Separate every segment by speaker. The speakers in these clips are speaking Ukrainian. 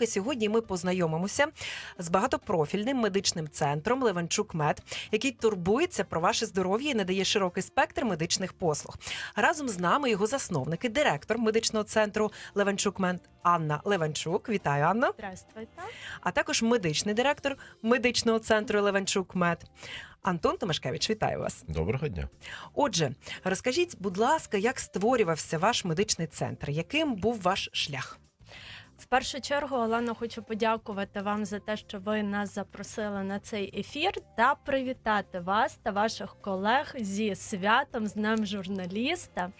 Speaker 1: І Сьогодні ми познайомимося з багатопрофільним медичним центром Левенчук Мед, який турбується про ваше здоров'я і надає широкий спектр медичних послуг. Разом з нами його засновники, директор медичного центру Левенчук Мед Анна Левенчук. Вітаю, Анна.
Speaker 2: Здравствуйте.
Speaker 1: А також медичний директор медичного центру Левенчук Мед Антон Томашкевич. Вітаю вас.
Speaker 3: Доброго дня.
Speaker 1: Отже, розкажіть, будь ласка, як створювався ваш медичний центр? Яким був ваш шлях?
Speaker 2: В першу чергу, Олена, хочу подякувати вам за те, що ви нас запросили на цей ефір та привітати вас та ваших колег зі святом, з Днем журналіста.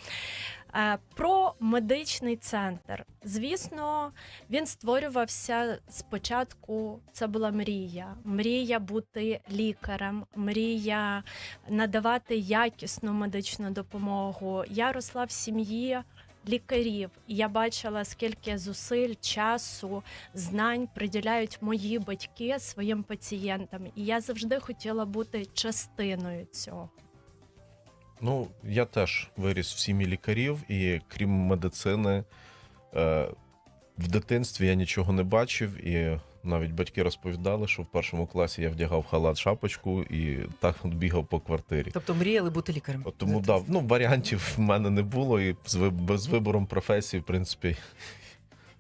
Speaker 2: Е, Про медичний центр. Звісно, він створювався спочатку. Це була мрія. Мрія бути лікарем, мрія надавати якісну медичну допомогу. Я росла в сім'ї лікарів. Я бачила, скільки зусиль, часу, знань приділяють мої батьки своїм пацієнтам. І я завжди хотіла бути частиною цього.
Speaker 3: Ну, я теж виріс в сім'ї лікарів, і крім медицини, е, в дитинстві я нічого не бачив, і навіть батьки розповідали, що в першому класі я вдягав халат, шапочку і так от бігав по квартирі.
Speaker 1: Тобто мріяли бути лікарем?
Speaker 3: От Тому да, ну, варіантів в мене не було, і з без вибором професії, в принципі,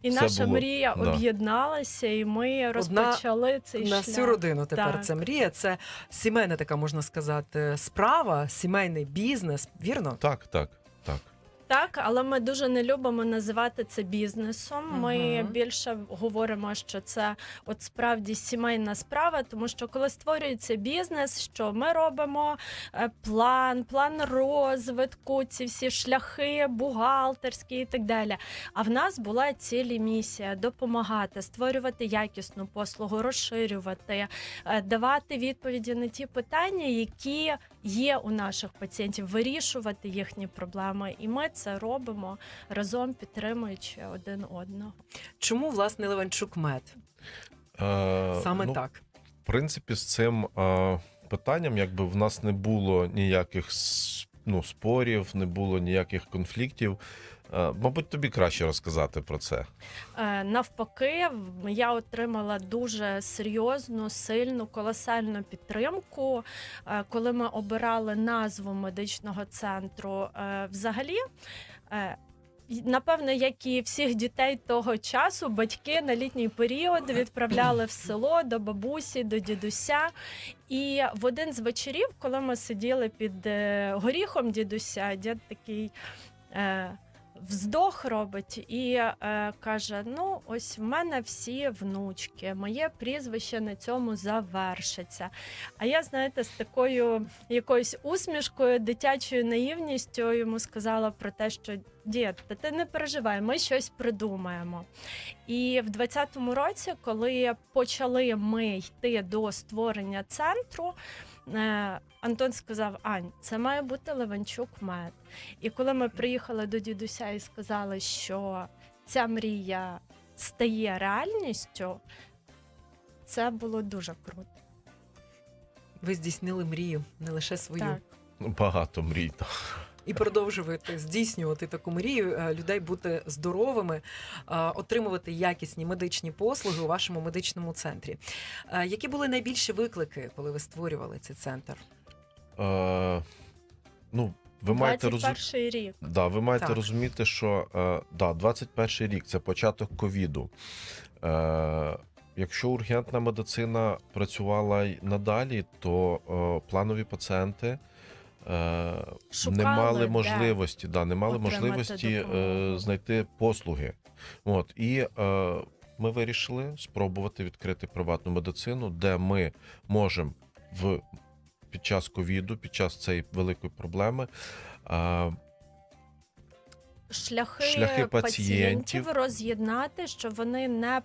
Speaker 2: І
Speaker 3: Все
Speaker 2: наша
Speaker 3: було,
Speaker 2: мрія
Speaker 3: да.
Speaker 2: об'єдналася, і ми розпочали цей
Speaker 1: на
Speaker 2: шлях.
Speaker 1: всю родину тепер
Speaker 2: Так.
Speaker 1: це мрія. Це сімейна така можна сказати справа, сімейний бізнес. Вірно?
Speaker 3: так, так, так.
Speaker 2: Але ми дуже не любимо називати це бізнесом. Ми
Speaker 1: Мгм.
Speaker 2: більше говоримо, що це от справді сімейна справа, тому що коли створюється бізнес, що ми робимо Е, план, план розвитку, ці всі шляхи, бухгалтерські і так далі. А в нас була цілі місія допомагати, створювати якісну послугу, розширювати, е, давати відповіді на ті питання, які є у наших пацієнтів, вирішувати їхні проблеми. І ми це робимо разом підтримуючи один одного.
Speaker 1: Чому власне Леванчук мед?
Speaker 3: Е,
Speaker 1: Саме
Speaker 3: ну,
Speaker 1: так.
Speaker 3: В принципі, з цим е, питанням, якби в нас не було ніяких ну, спорів, не було ніяких конфліктів. Е, мабуть, тобі краще розказати про це.
Speaker 2: Е, Навпаки, я отримала дуже серйозну, сильну, колосальну підтримку, е, коли ми обирали назву медичного центру. Взагалі. Напевно, як і всіх дітей того часу, батьки на літній період відправляли в село до бабусі, до дідуся. І в один з вечорів, коли ми сиділи під горіхом дідуся, дід такий. Вздох робить і е, каже: Ну, ось в мене всі внучки, моє прізвище на цьому завершиться. А я, знаєте, з такою якоюсь усмішкою, дитячою наївністю йому сказала про те, що дід, та ти не переживай, ми щось придумаємо. І в 20-му році, коли почали ми йти до створення центру, Антон сказав: Ань, це має бути Леванчук мед. І коли ми приїхали до дідуся і сказали, що ця мрія стає реальністю, це було дуже круто.
Speaker 1: Ви здійснили мрію, не лише свою.
Speaker 2: Так.
Speaker 3: Ну, Багато мрій.
Speaker 1: І продовжуєте здійснювати таку мрію е, людей бути здоровими, е, отримувати якісні медичні послуги у вашому медичному центрі. Е, Які були найбільші виклики, коли ви створювали цей центр?
Speaker 3: Е, ну, ви маєте розуміти.
Speaker 2: рік.
Speaker 3: Да, ви маєте
Speaker 1: Так.
Speaker 3: розуміти, що е, да, 21 рік це початок ковіду. Е, якщо ургентна медицина працювала й надалі, то е, планові пацієнти
Speaker 2: Шукали,
Speaker 3: не мали можливості, да, не мали можливості е,
Speaker 2: допомогу.
Speaker 3: знайти послуги. От, і е, ми вирішили спробувати відкрити приватну медицину, де ми можемо в під час ковіду, під час цієї великої проблеми. е,
Speaker 2: Шляхи,
Speaker 3: Шляхи
Speaker 2: пацієнтів.
Speaker 3: пацієнтів.
Speaker 2: роз'єднати, щоб вони не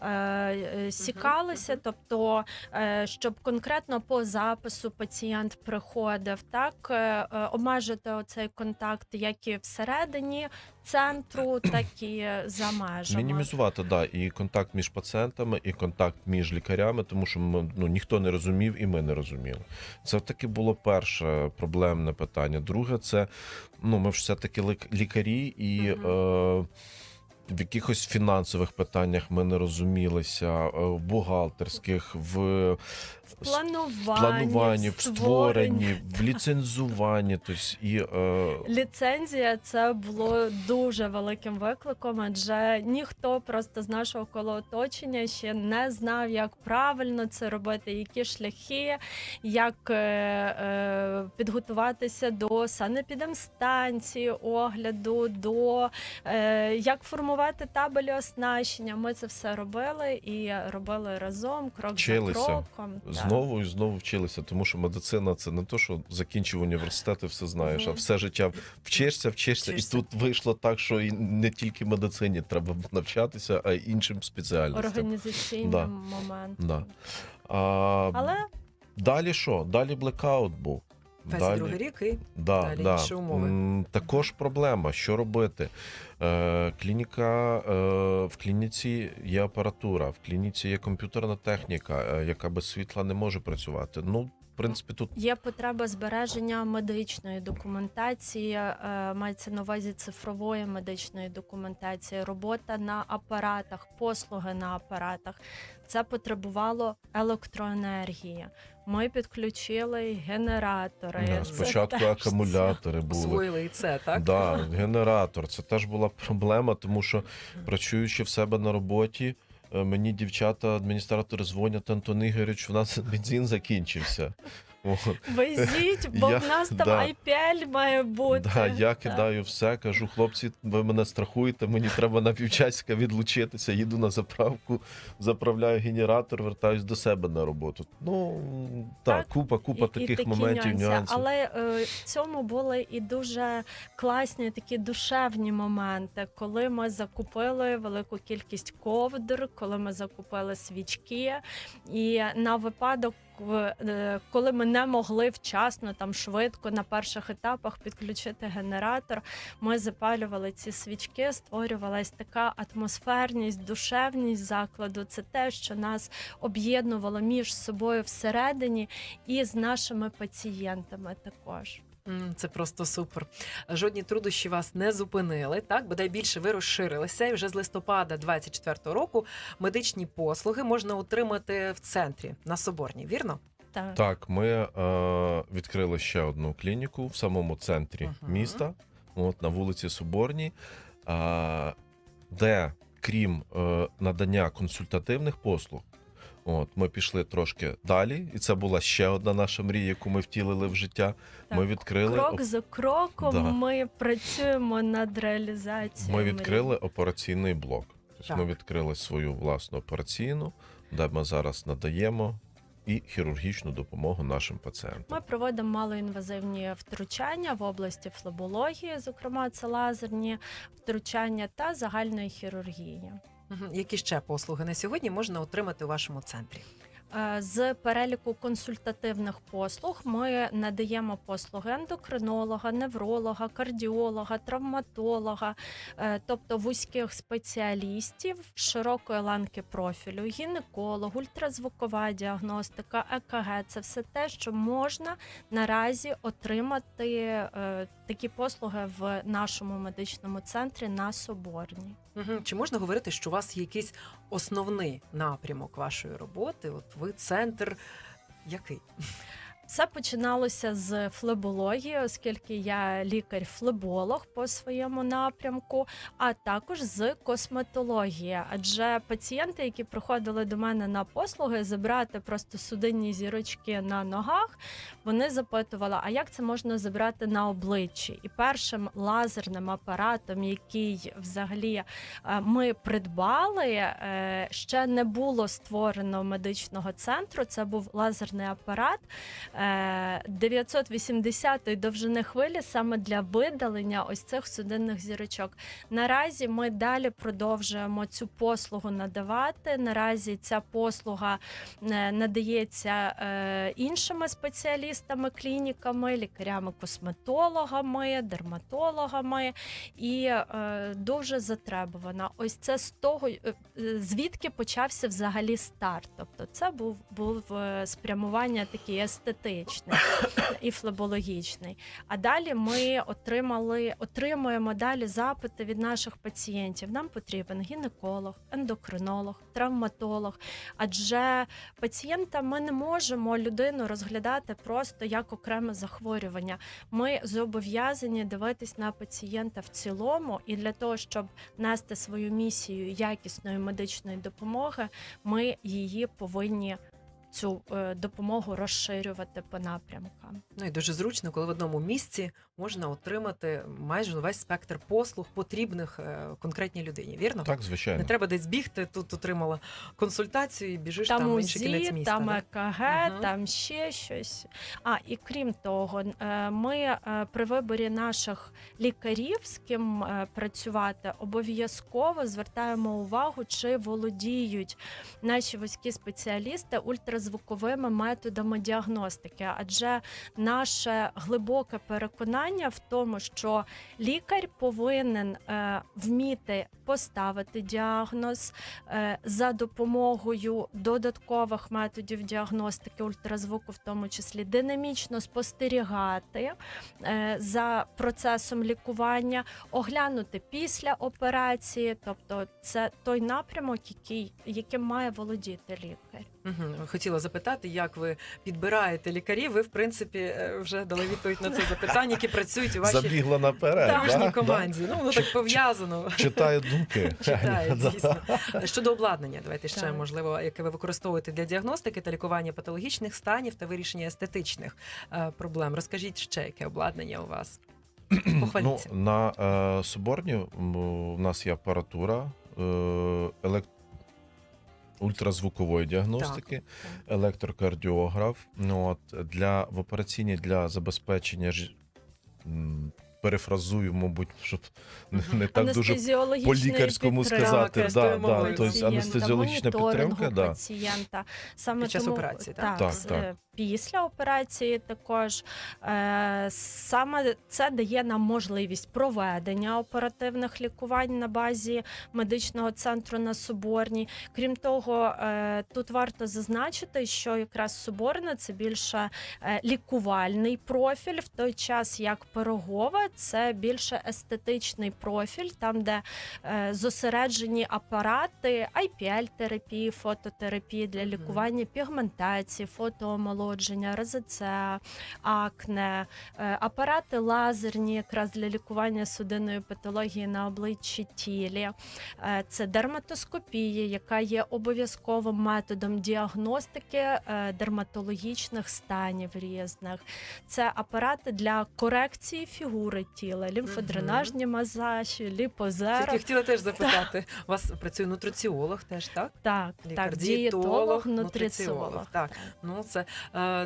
Speaker 2: пересікалися, тобто е, щоб конкретно по запису пацієнт приходив, так е, е, обмежити оцей контакт як і всередині центру, так і за межами.
Speaker 3: Мінімізувати да, і контакт між пацієнтами, і контакт між лікарями, тому що ми, ну, ніхто не розумів, і ми не розуміли. Це таки було перше проблемне питання. Друге, це ну, ми ж все-таки лік- лікарі, і
Speaker 2: угу.
Speaker 3: е, в якихось фінансових питаннях ми не розумілися, е, в бухгалтерських, в
Speaker 2: В плануванні,
Speaker 3: плануванні, в
Speaker 2: в створенні.
Speaker 3: в ліцензуванні. Тобто, і, е,
Speaker 2: Ліцензія це було дуже великим викликом, адже ніхто просто з нашого коло оточення ще не знав, як правильно це робити, які шляхи, як е, е, підготуватися до санепідемстанції, огляду, до е, як формувати табелі оснащення. Ми це все робили і робили разом, крок
Speaker 3: Вчилися.
Speaker 2: за кроком.
Speaker 3: Знову і знову вчилися, тому що медицина це не то, що закінчив університет і все знаєш, а все життя вчишся, вчишся,
Speaker 1: Вчишся.
Speaker 3: і тут вийшло так, що і не тільки медицині треба навчатися, а й іншим спеціальностям.
Speaker 2: Організаційним
Speaker 3: Да.
Speaker 2: момент.
Speaker 3: Да. А,
Speaker 2: Але
Speaker 3: Далі що? Далі блекаут був.
Speaker 1: 22 рік і
Speaker 3: Да,
Speaker 1: Далі
Speaker 3: да.
Speaker 1: інші умови.
Speaker 3: Також проблема, що робити. Е, клініка, е, в клініці є апаратура, в клініці є комп'ютерна техніка, е, яка без світла не може працювати. Ну, в принципі, тут
Speaker 2: Є потреба збереження медичної документації, е, мається на увазі цифрової медичної документації, робота на апаратах, послуги на апаратах. Це потребувало електроенергії. Ми підключили генератори.
Speaker 3: да,
Speaker 2: Це
Speaker 3: спочатку
Speaker 2: теж
Speaker 3: акумулятори були.
Speaker 1: освоїли і це, так?
Speaker 3: Да, генератор. Це теж була проблема, тому що працюючи в себе на роботі, е, мені дівчата, адміністратори дзвонять, Антон Ігоревич, у нас бензин закінчився.
Speaker 2: Везіть, бо
Speaker 3: Я-
Speaker 2: в нас там
Speaker 3: да.
Speaker 2: IPL має бути.
Speaker 3: Да, я кидаю все, кажу, хлопці, ви мене страхуєте, мені треба на півчасика відлучитися, їду на заправку, заправляю генератор, вертаюсь до себе на роботу. Ну так,
Speaker 2: Так,
Speaker 3: купа, купа
Speaker 2: І- і
Speaker 3: таких
Speaker 2: такі
Speaker 3: моментів,
Speaker 2: нюанси.
Speaker 3: нюансів.
Speaker 2: Але е, в цьому були і дуже класні такі душевні моменти, коли ми закупили велику кількість ковдр, коли ми закупили свічки, і на випадок. Е, Коли ми не могли вчасно там швидко на перших етапах підключити генератор, ми запалювали ці свічки, створювалась така атмосферність, душевність закладу. Це те, що нас об'єднувало між собою всередині і з нашими пацієнтами також.
Speaker 1: Це просто супер. Жодні труднощі вас не зупинили. Так, бодай більше ви розширилися. І вже з листопада 24-го року медичні послуги можна отримати в центрі на Соборній, вірно?
Speaker 2: Так.
Speaker 3: Так, ми е, відкрили ще одну клініку в самому центрі
Speaker 1: Мгм.
Speaker 3: міста, от на вулиці Соборній, е, де, крім е, надання консультативних послуг, от ми пішли трошки далі, і це була ще одна наша мрія, яку ми втілили в життя.
Speaker 2: Так.
Speaker 3: Ми відкрили
Speaker 2: Крок за кроком
Speaker 3: Да.
Speaker 2: ми працюємо над реалізацією.
Speaker 3: Ми відкрили операційний блок. Тобто ми відкрили свою власну операційну, де ми зараз надаємо і хірургічну допомогу нашим пацієнтам.
Speaker 2: Ми проводимо малоінвазивні втручання в області флебології, зокрема це лазерні втручання та загальної хірургії.
Speaker 1: Які ще послуги на сьогодні можна отримати у вашому центрі?
Speaker 2: Е, З переліку консультативних послуг ми надаємо послуги ендокринолога, невролога, кардіолога, травматолога, е, тобто вузьких спеціалістів широкої ланки профілю, гінеколог, ультразвукова діагностика, ЕКГ це все те, що можна наразі отримати е, такі послуги в нашому медичному центрі на Соборній.
Speaker 1: Чи можна говорити, що у вас є якийсь основний напрямок вашої роботи? От ви центр який?
Speaker 2: Все починалося з флебології, оскільки я лікар-флеболог по своєму напрямку, а також з косметології. Адже пацієнти, які приходили до мене на послуги, забрати просто судинні зірочки на ногах, вони запитували, а як це можна забрати на обличчі? І першим лазерним апаратом, який взагалі е, ми придбали, е, ще не було створено медичного центру. Це був лазерний апарат. Е, 980 довжини хвилі саме для видалення ось цих судинних зірочок. Наразі ми далі продовжуємо цю послугу надавати. Наразі ця послуга е, надається е, іншими спеціалістами, клініками, лікарями-косметологами, дерматологами і е, дуже затребувана. Ось це з того, е, е, звідки почався взагалі старт. Тобто, це був був е, спрямування такі естетичні естетичний і флебологічний. А далі ми отримали, отримуємо далі запити від наших пацієнтів. Нам потрібен гінеколог, ендокринолог, травматолог. Адже пацієнта ми не можемо людину розглядати просто як окреме захворювання. Ми зобов'язані дивитись на пацієнта в цілому, і для того, щоб нести свою місію якісної медичної допомоги, ми її повинні цю е, допомогу розширювати по напрямкам.
Speaker 1: Ну і дуже зручно, коли в одному місці можна отримати майже весь спектр послуг, потрібних е, конкретній людині. Вірно?
Speaker 3: Так, звичайно.
Speaker 1: Не треба десь бігти, тут отримала консультацію і біжиш там,
Speaker 2: Там
Speaker 1: в інший кінець
Speaker 2: УЗІ,
Speaker 1: міста.
Speaker 2: там? ЕКГ,
Speaker 1: Ага.
Speaker 2: там ще щось. А і крім того, е, ми е, при виборі наших лікарів, з ким е, працювати, обов'язково звертаємо увагу, чи володіють наші вузькі спеціалісти ультразвуковими методами діагностики. Адже наше глибоке переконання в тому, що лікар повинен е, вміти поставити діагноз е, за допомогою додаткових методів діагностики ультразвуку, в тому числі динамічно спостерігати е, за процесом лікування, оглянути після операції, тобто це той напрямок, який яким має володіти лікар.
Speaker 1: Хотіла запитати, як ви підбираєте лікарів. Ви, в принципі, е, вже дали відповідь на це запитання, які працюють у вашій
Speaker 3: Забігла наперед.
Speaker 1: тамошній
Speaker 3: да?
Speaker 1: команді. Ну, воно так пов'язано.
Speaker 3: Читає думки.
Speaker 1: Читає,
Speaker 3: Да.
Speaker 1: дійсно. Щодо обладнання, давайте ще
Speaker 2: Так.
Speaker 1: можливо, яке ви використовуєте для діагностики та лікування патологічних станів та вирішення естетичних е, проблем. Розкажіть ще, яке обладнання у вас?
Speaker 3: Ну, на е, Соборні у нас є апаратура е, елек... ультразвукової діагностики, електрокардіограф. Ну, от, для, в операційній для забезпечення ж... перефразую, мабуть, щоб не, не так дуже по-лікарському сказати. Да, да, тобто анестезіологічна підтримка. Да.
Speaker 2: пацієнта. Саме
Speaker 1: Під час
Speaker 2: тому,
Speaker 1: операції, так?
Speaker 2: так,
Speaker 3: Так, так.
Speaker 2: Після операції також е, саме це дає нам можливість проведення оперативних лікувань на базі медичного центру на Соборній. Крім того, е, тут варто зазначити, що якраз Соборна це більше е, лікувальний профіль, в той час як Пирогова це більше естетичний профіль, там де зосереджені апарати IPL-терапії, фототерапії для лікування пігментації, фотоомолодження, розацеа, акне, е, апарати лазерні якраз для лікування судинної патології на обличчі тілі. Е, Це дерматоскопія, яка є обов'язковим методом діагностики е, дерматологічних станів різних. Це апарати для корекції фігури тіла, лімфодренажні масажі, ліпозера.
Speaker 1: Тільки хотіла теж запитати. У вас працює нутриціолог теж, так?
Speaker 2: Так,
Speaker 1: Лікар,
Speaker 2: так,
Speaker 1: дієтолог, нутриціолог.
Speaker 2: нутриціолог.
Speaker 1: Так. Ну це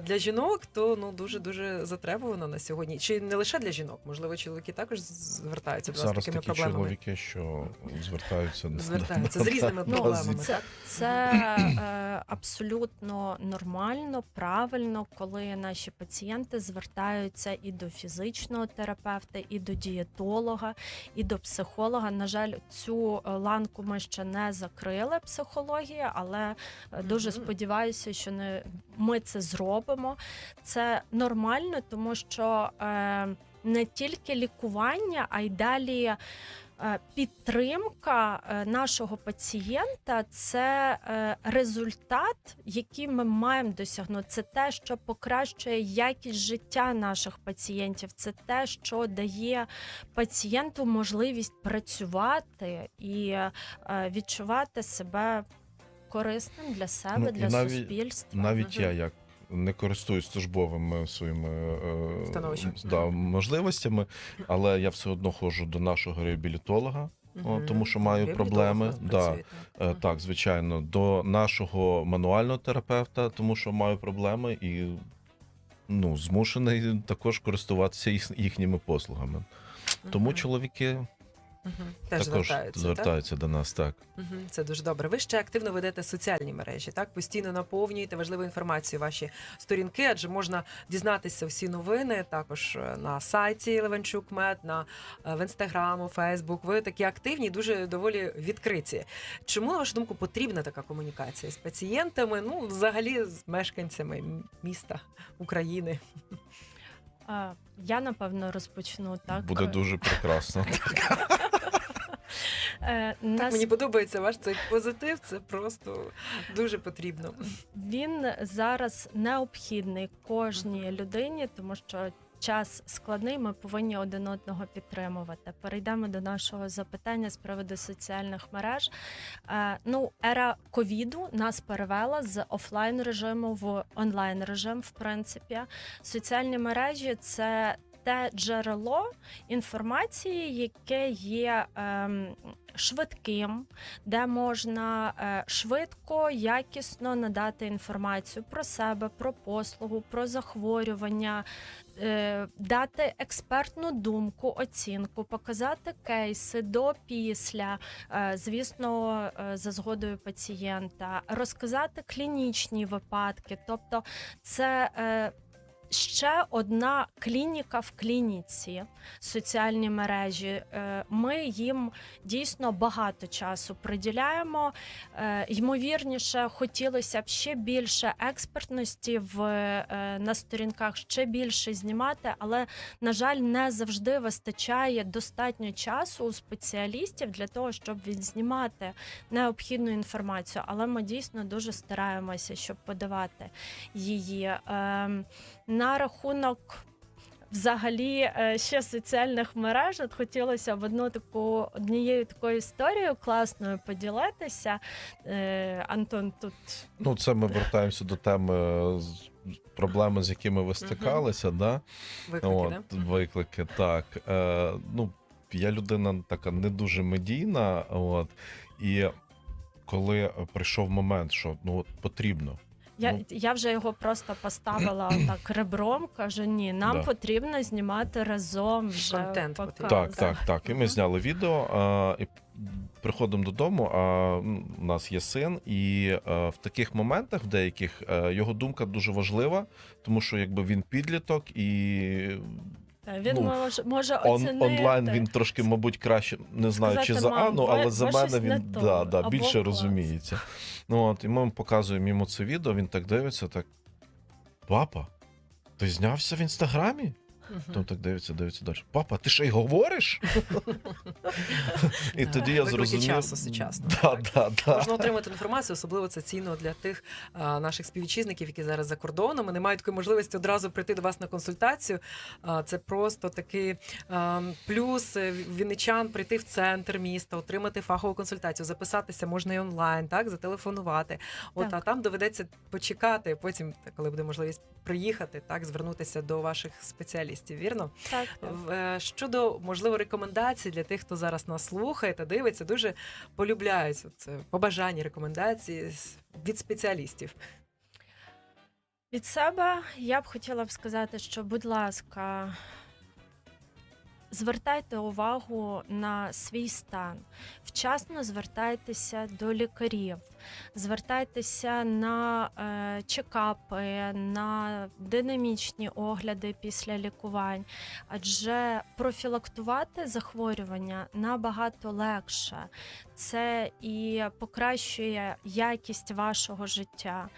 Speaker 1: для жінок, то ну дуже дуже затребувано на сьогодні. Чи не лише для жінок? Можливо, чоловіки також звертаються до
Speaker 3: Зараз
Speaker 1: такими
Speaker 3: такі
Speaker 1: проблемами.
Speaker 3: чоловіки, що звертаються
Speaker 1: Звертаються з різними проблемами.
Speaker 2: Це, це е, абсолютно нормально, правильно, коли наші пацієнти звертаються і до фізичного терапевта, і до дієтолога, і до психолога. На жаль, цю е, ланку ми ще не закрили психологія, але е, дуже сподіваюся, що не ми це зробимо. Це нормально, тому що е, не тільки лікування, а й далі. е, Підтримка е, нашого пацієнта це результат, який ми маємо досягнути. Це те, що покращує якість життя наших пацієнтів. Це те, що дає пацієнту можливість працювати і відчувати себе корисним для себе,
Speaker 3: Ну,
Speaker 2: для
Speaker 3: навіть-
Speaker 2: суспільства.
Speaker 3: Навіть я як не користуюсь службовими своїми е, да, можливостями, але я все одно ходжу до нашого реабілітолога. О, тому що маю проблеми, да. Е, Так, звичайно, до нашого мануального терапевта, тому що маю проблеми і ну, змушений також користуватися їх, їхніми послугами. Тому чоловіки
Speaker 1: Мгм. Теж
Speaker 3: також
Speaker 1: звертаються. так?
Speaker 3: звертаються до нас. Так
Speaker 1: Мгм, Це дуже добре. Ви ще активно ведете соціальні мережі, так постійно наповнюєте важливу інформацію ваші сторінки, адже можна дізнатися всі новини також е, на сайті Левенчук.мед, на е, в інстаграм, у Фейсбук. Ви такі активні, дуже доволі відкриті. Чому на вашу думку потрібна така комунікація з пацієнтами? Ну, взагалі, з мешканцями міста України?
Speaker 2: Е, Я напевно розпочну так.
Speaker 3: буде дуже прекрасно.
Speaker 2: Е,
Speaker 1: Так
Speaker 2: нас-
Speaker 1: мені подобається ваш цей позитив. Це просто дуже потрібно.
Speaker 2: Він зараз необхідний кожній людині, тому що час складний. Ми повинні один одного підтримувати. Перейдемо до нашого запитання з приводу соціальних мереж. Е, ну, ера ковіду нас перевела з офлайн режиму в онлайн режим. В принципі, соціальні мережі це. Те джерело інформації, яке є ем, швидким, де можна е, швидко, якісно надати інформацію про себе, про послугу, про захворювання, е, дати експертну думку, оцінку, показати кейси до після, е, звісно, за згодою пацієнта, розказати клінічні випадки, тобто це. Ще одна клініка в клініці, соціальні мережі. Е, Ми їм дійсно багато часу приділяємо. Е, Ймовірніше, хотілося б ще більше експертності в е, на сторінках, ще більше знімати, але на жаль, не завжди вистачає достатньо часу у спеціалістів для того, щоб відзнімати необхідну інформацію. Але ми дійсно дуже стараємося, щоб подавати її. На рахунок взагалі е, ще соціальних мереж от хотілося б одну таку однією такою історією класною поділитися. Е, Антон тут
Speaker 3: Ну, це ми вертаємося до теми проблеми, з якими ви стикалися, да?
Speaker 1: Виклики,
Speaker 3: От,
Speaker 1: да?
Speaker 3: виклики, так. Е, ну, я людина така не дуже медійна, от, і коли прийшов момент, що ну, потрібно.
Speaker 2: Я,
Speaker 3: Ну.
Speaker 2: я вже його просто поставила так ребром. Кажу: ні, нам
Speaker 3: Да.
Speaker 2: потрібно знімати разом вже
Speaker 1: Контент
Speaker 2: показ.
Speaker 3: Так, так, так. І ми зняли відео, а, і приходимо додому. А у нас є син, і а, в таких моментах, в деяких, е, його думка дуже важлива, тому що якби він підліток і
Speaker 2: Він
Speaker 3: Ну,
Speaker 2: може, може
Speaker 3: он,
Speaker 2: оцінити.
Speaker 3: онлайн він трошки, мабуть, краще не знаю, чи за
Speaker 2: «Мам,
Speaker 3: Анну, але
Speaker 2: ви
Speaker 3: за мене він да, да, більше
Speaker 2: клас.
Speaker 3: розуміється. Ну от, і ми показуємо йому це відео, він так дивиться, так. Папа, ти знявся в інстаграмі? Потім так дивиться, дивиться далі. Папа, ти ще й говориш? І тоді я
Speaker 1: виклики
Speaker 3: зрозумів.
Speaker 1: часу сучасного,
Speaker 3: Да, да, да.
Speaker 1: Можна отримати інформацію, особливо це цінно для тих а, наших співвітчизників, які зараз за кордоном і не мають такої можливості одразу прийти до вас на консультацію. А, це просто такий а, плюс е, вінничан прийти в центр міста, отримати фахову консультацію, записатися можна і онлайн, так зателефонувати. От
Speaker 2: Так.
Speaker 1: а там доведеться почекати. Потім, коли буде можливість приїхати, так звернутися до ваших спеціалістів. Вірно?
Speaker 2: Так, так.
Speaker 1: Е, Щодо можливо рекомендацій для тих, хто зараз нас слухає та дивиться, дуже полюбляють це побажання, рекомендації від спеціалістів.
Speaker 2: Від себе я б хотіла б сказати, що, будь ласка, звертайте увагу на свій стан, вчасно звертайтеся до лікарів, звертайтеся на е, чекапи, на динамічні огляди після лікувань, адже профілактувати захворювання набагато легше. Це і покращує якість вашого життя.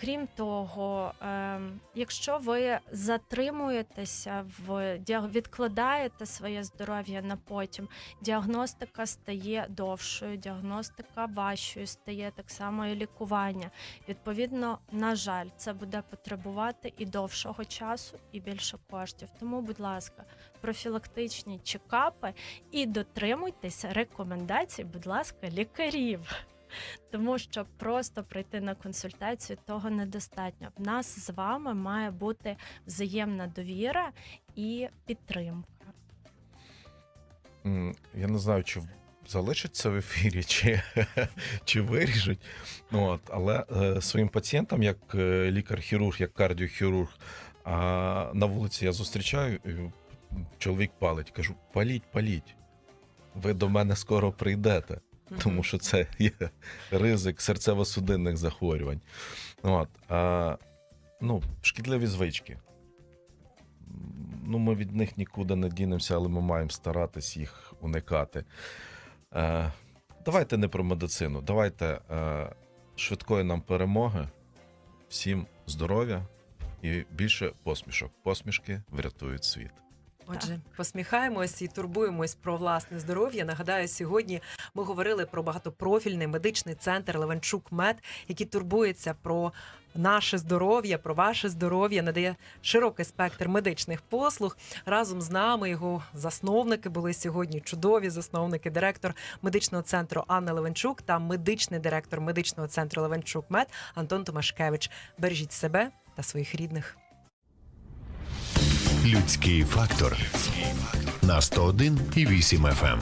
Speaker 2: Крім того, ем, якщо ви затримуєтеся в відкладаєте своє здоров'я на потім, діагностика стає довшою, діагностика важчою стає так само і лікування. Відповідно, на жаль, це буде потребувати і довшого часу, і більше коштів. Тому, будь ласка, профілактичні чекапи і дотримуйтесь рекомендацій, будь ласка, лікарів. Тому що просто прийти на консультацію того недостатньо. В нас з вами має бути взаємна довіра і підтримка.
Speaker 3: Я не знаю, чи залишиться в ефірі, чи, чи виріжуть. Ну, от, але е, своїм пацієнтам, як е, лікар-хірург, як кардіохірург, а на вулиці я зустрічаю, чоловік палить. Кажу, паліть, паліть. ви до мене скоро прийдете, тому що це є ризик серцево-судинних захворювань. От, а, ну, шкідливі звички. Ну, ми від них нікуди не дінемося, але ми маємо старатись їх уникати. Е, давайте не про медицину, давайте е, швидкої нам перемоги, всім здоров'я і більше посмішок. Посмішки врятують світ.
Speaker 1: Отже, посміхаємось і турбуємось про власне здоров'я. Нагадаю, сьогодні ми говорили про багатопрофільний медичний центр Левенчук Мед, який турбується про наше здоров'я, про ваше здоров'я, надає широкий спектр медичних послуг. Разом з нами його засновники були сьогодні чудові засновники, директор медичного центру Анна Левенчук та медичний директор медичного центру Левенчук Мед Антон Томашкевич. Бережіть себе та своїх рідних.
Speaker 4: Людський фактор на 101 і 8 FM.